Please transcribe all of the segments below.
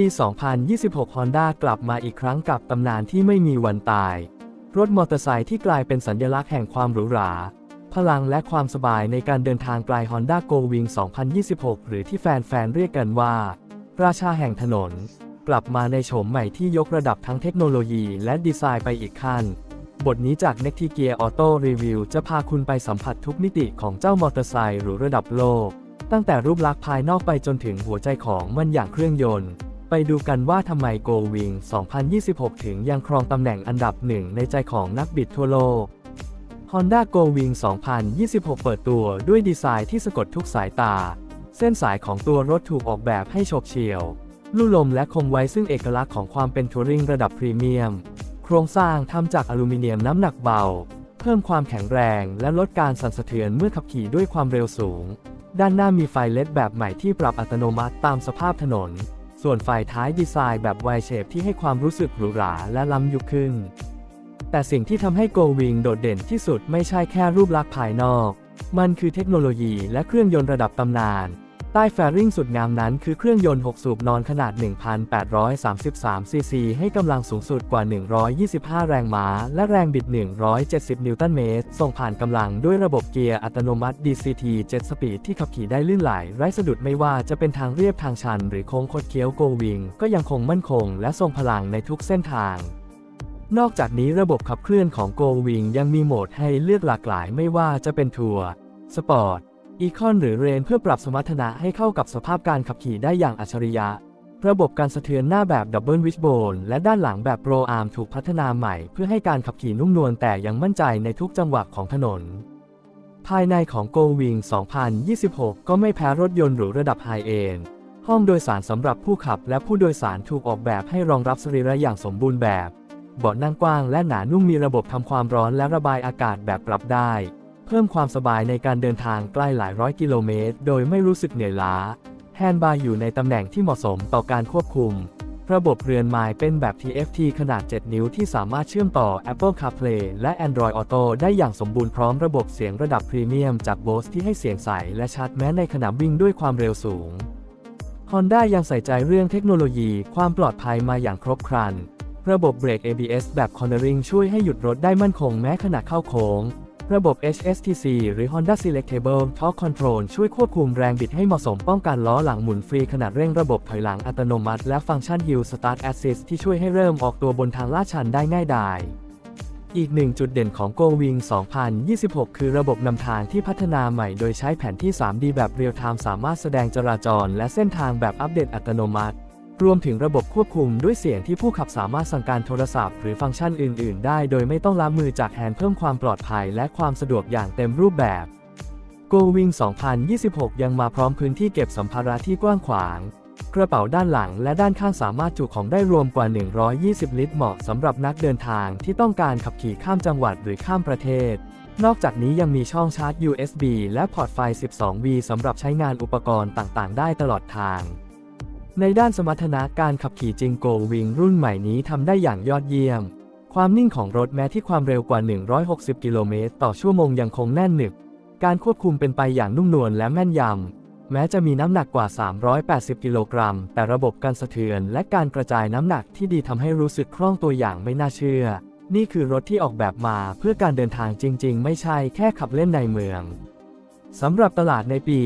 ปี 2026 Honda กลับมาอีกครั้งกับตำนานที่ไม่มีวันตาย รถมอเตอร์ไซค์ที่กลายเป็นสัญลักษณ์แห่งความหรูหรา พลังและความสบายในการเดินทางไกล Honda Go Wing 2026 หรือที่แฟนๆ เรียกกันว่า ราชาแห่งถนน กลับมาในโฉมใหม่ที่ยกระดับทั้งเทคโนโลยีและดีไซน์ไปอีกขั้น บทนี้จาก n e c t i Gear Auto Review จะพาคุณไปสัมผัสทุกมิติของเจ้ามอเตอร์ไซค์หรูระดับโลก ตั้งแต่รูปลักษณ์ภายนอกไปจนถึงหัวใจของมันอย่างเครื่องยนต์ ไปดูกันว่าทำไม Go Wing 2026 ถึงยังครองตำแหน่งอันดับหนึ่งในใจของนักบิดทั่วโลก Honda Go Wing 2026 เปิดตัวด้วยดีไซน์ที่สะกดทุกสายตา เส้นสายของตัวรถถูกออกแบบให้โฉบเฉียว ลู่ลมและคงไว้ซึ่งเอกลักษณ์ของความเป็นทัวริงระดับพรีเมียม โครงสร้างทำจากอลูมิเนียมน้ำหนักเบา เพิ่มความแข็งแรงและลดการสั่นสะเทือนเมื่อขับขี่ด้วยความเร็วสูง ด้านหน้ามีไฟเลดแบบใหม่ที่ปรับอัตโนมัติตามสภาพถนน ส่วนฝ่ายท้ายดีไซน์แบบวายเชฟที่ให้ความรู้สึกหรูหราและล้ำยุคขึ้น แต่สิ่งที่ทำให้ Go Wing โดดเด่นที่สุดไม่ใช่แค่รูปลักษณ์ภายนอก มันคือเทคโนโลยีและเครื่องยนต์ระดับตำนาน ใต้แฟริ่งสุดงามนั้นคือเครื่องยนต์ 6 สูบนอนขนาด 1,833 ซีซี ให้กำลังสูงสุดกว่า 125 แรงม้า และแรงบิด 170 นิวตันเมตร ส่งผ่านกำลังด้วยระบบเกียร์อัตโนมัติ DCT 7 Speed ที่ขับขี่ได้ลื่นไหล ไร้สะดุดไม่ว่าจะเป็นทางเรียบทางชัน หรือโค้งคดเคี้ยวโกวิง ก็ยังคงมั่นคง และทรงพลังในทุกเส้นทางนอกจากนี้ระบบขับเคลื่อนของ Go Wing ยังมีโหมดให้เลือกหลากหลายไม่ว่าจะเป็นทัวร์ สปอร์ต อีคอนหรือเรนเพื่อปรับสมรรถนะให้เข้ากับสภาพการขับขี่ได้อย่างอัจฉริยะ ระบบการสะเทือนหน้าแบบดับเบิลวิชโบนและด้านหลังแบบโปรอาร์มถูกพัฒนาใหม่ เพื่อให้การขับขี่นุ่มนวลแต่ยังมั่นใจในทุกจังหวะของถนน ภายในของ Go Wing 2026 ก็ไม่แพ้รถยนต์หรูระดับไฮเอนด์ห้องโดยสารสำหรับผู้ขับและผู้โดยสารถูกออกแบบให้รองรับสรีระอย่างสมบูรณ์แบบเบาะนั่งกว้างและหนานุ่มมีระบบทำความร้อนและระบายอากาศแบบปรับได้ เพิ่มความสบายในการเดินทางใกล้หลายร้อยกิโลเมตร โดยไม่รู้สึกเหนื่อยล้า แฮนด์บาร์อยู่ในตำแหน่งที่เหมาะสมต่อการควบคุม ระบบเรือนไม้เป็นแบบ TFT ขนาด 7 นิ้วที่สามารถเชื่อมต่อ Apple CarPlay และ Android Auto ได้อย่างสมบูรณ์พร้อมระบบเสียงระดับพรีเมียมจาก Bose ที่ให้เสียงใสและชัดแม้ในขณะวิ่งด้วยความเร็วสูง Honda ยังใส่ใจเรื่องเทคโนโลยีความปลอดภัยมาอย่างครบครัน ระบบเบรก ABS แบบ Cornering ช่วยให้หยุดรถได้มั่นคงแม้ขณะเข้าโค้ง ระบบ HSTC หรือ Honda Selectable Torque Control ช่วยควบคุมแรงบิดให้เหมาะสมป้องกันล้อหลังหมุนฟรีขนาดเร่งระบบถอยหลังอัตโนมัติ และฟังก์ชัน Hill Start Assist ที่ช่วยให้เริ่มออกตัวบนทางลาดชันได้ง่ายดายอีกหนึ่งจุดเด่นของ Go Wing 2026 คือระบบนำทางที่พัฒนาใหม่โดยใช้แผนที่ 3D แบบเรียลไทม์สามารถแสดงจราจร และเส้นทางแบบอัปเดตอัตโนมัติ รวมถึงระบบควบคุมด้วยเสียงที่ผู้ขับสามารถสั่งการโทรศัพท์ หรือฟังก์ชันอื่น ๆ ได้โดยไม่ต้องล้ามือจากแฮนด์เพิ่มความปลอดภัยและความสะดวกอย่างเต็มรูปแบบ Go Wing 2026 ยังมาพร้อมพื้นที่เก็บสัมภาระที่กว้างขวาง กระเป๋าด้านหลังและด้านข้างสามารถจุของได้รวมกว่า 120 ลิตรเหมาะสำหรับนักเดินทางที่ต้องการขับขี่ข้ามจังหวัดหรือข้ามประเทศ นอกจากนี้ยังมีช่องชาร์จ USB และพอร์ตไฟ 12V สำหรับใช้งานอุปกรณ์ต่าง ๆ ได้ตลอดทาง ในด้านสมรรถนะการขับขี่จิงโกวิงรุ่นใหม่นี้ทำได้อย่างยอดเยี่ยม ความนิ่งของรถแม้ที่ความเร็วกว่า 160 กิโลเมตรต่อชั่วโมงยังคงแน่นหนึบ การควบคุมเป็นไปอย่างนุ่มนวลและแม่นยำ แม้จะมีน้ำหนักกว่า 380 กิโลกรัม แต่ระบบการสะเทือนและการกระจายน้ำหนักที่ดีทำให้รู้สึกคล่องตัวอย่างไม่น่าเชื่อ นี่คือรถที่ออกแบบมาเพื่อการเดินทางจริง ๆ ไม่ใช่แค่ขับเล่นในเมือง สำหรับตลาดในปี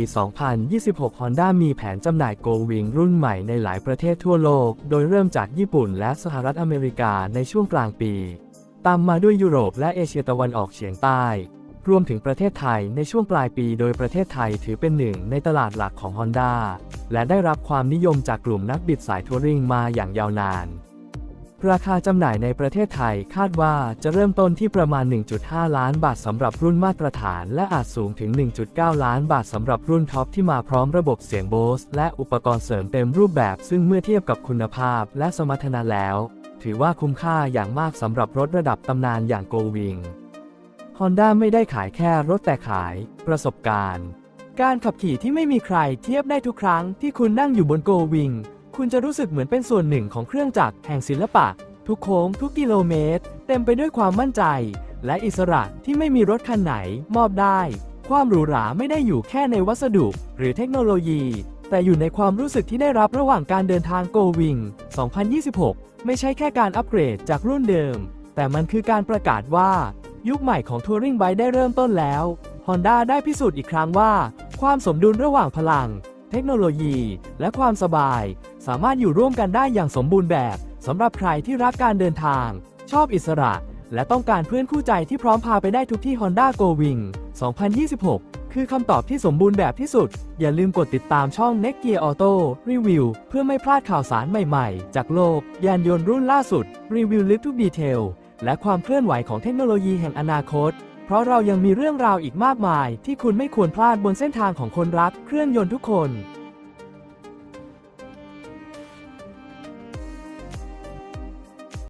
2026 Honda มีแผนจำหน่าย Go Wing รุ่นใหม่ในหลายประเทศทั่วโลก โดยเริ่มจากญี่ปุ่นและสหรัฐอเมริกาในช่วงกลางปี ตามมาด้วยยุโรปและเอเชียตะวันออกเฉียงใต้ รวมถึงประเทศไทยในช่วงปลายปีโดยประเทศไทยถือเป็นหนึ่งในตลาดหลักของ Honda และได้รับความนิยมจากกลุ่มนักบิดสายทัวริงมาอย่างยาวนาน ราคาจำหน่ายในประเทศไทยคาดว่าจะเริ่มต้นที่ประมาณ 1.5 ล้านบาทสำหรับรุ่นมาตรฐาน และอาจสูงถึง 1.9 ล้านบาทสำหรับรุ่นท็อปที่มาพร้อมระบบเสียงโบสและอุปกรณ์เสริมเต็มรูปแบบ ซึ่งเมื่อเทียบกับคุณภาพและสมรรถนะแล้ว ถือว่าคุ้มค่าอย่างมากสำหรับรถระดับตำนานอย่าง Go Wing Honda ไม่ได้ขายแค่รถแต่ขาย ประสบการณ์ การขับขี่ที่ไม่มีใครเทียบได้ทุกครั้งที่คุณนั่งอยู่บน Go Wing คุณจะรู้สึกเหมือนเป็นส่วนหนึ่งของเครื่องจักรแห่งศิลปะ ทุกโค้งทุกกิโลเมตร เต็มไปด้วยความมั่นใจ และอิสระที่ไม่มีรถคันไหนมอบได้ ความหรูหราไม่ได้อยู่แค่ในวัสดุ หรือเทคโนโลยี แต่อยู่ในความรู้สึกที่ได้รับระหว่างการเดินทาง Go Wing 2026 ไม่ใช่แค่การอัปเกรดจากรุ่นเดิม แต่มันคือการประกาศว่า ยุคใหม่ของ Touring Bike ได้เริ่มต้นแล้ว Honda ได้พิสูจน์อีกครั้งว่า ความสมดุลระหว่างพลัง เทคโนโลยี และความสบาย สามารถอยู่ร่วมกันได้อย่างสมบูรณ์แบบสำหรับใครที่รักการเดินทาง ชอบอิสระ และต้องการเพื่อนคู่ใจที่พร้อมพาไปได้ทุกที่ Honda Go Wing 2026 คือคำตอบที่สมบูรณ์แบบที่สุด อย่าลืมกดติดตามช่อง Next Gear Auto Review เพื่อไม่พลาดข่าวสารใหม่ๆ จากโลก ยานยนต์รุ่นล่าสุด รีวิวลึกทุกดีเทลและความเคลื่อนไหวของเทคโนโลยีแห่งอนาคต เพราะเรายังมีเรื่องราวอีกมากมาย ที่คุณไม่ควรพลาดบนเส้นทางของคนรักเครื่องยนต์ทุกคน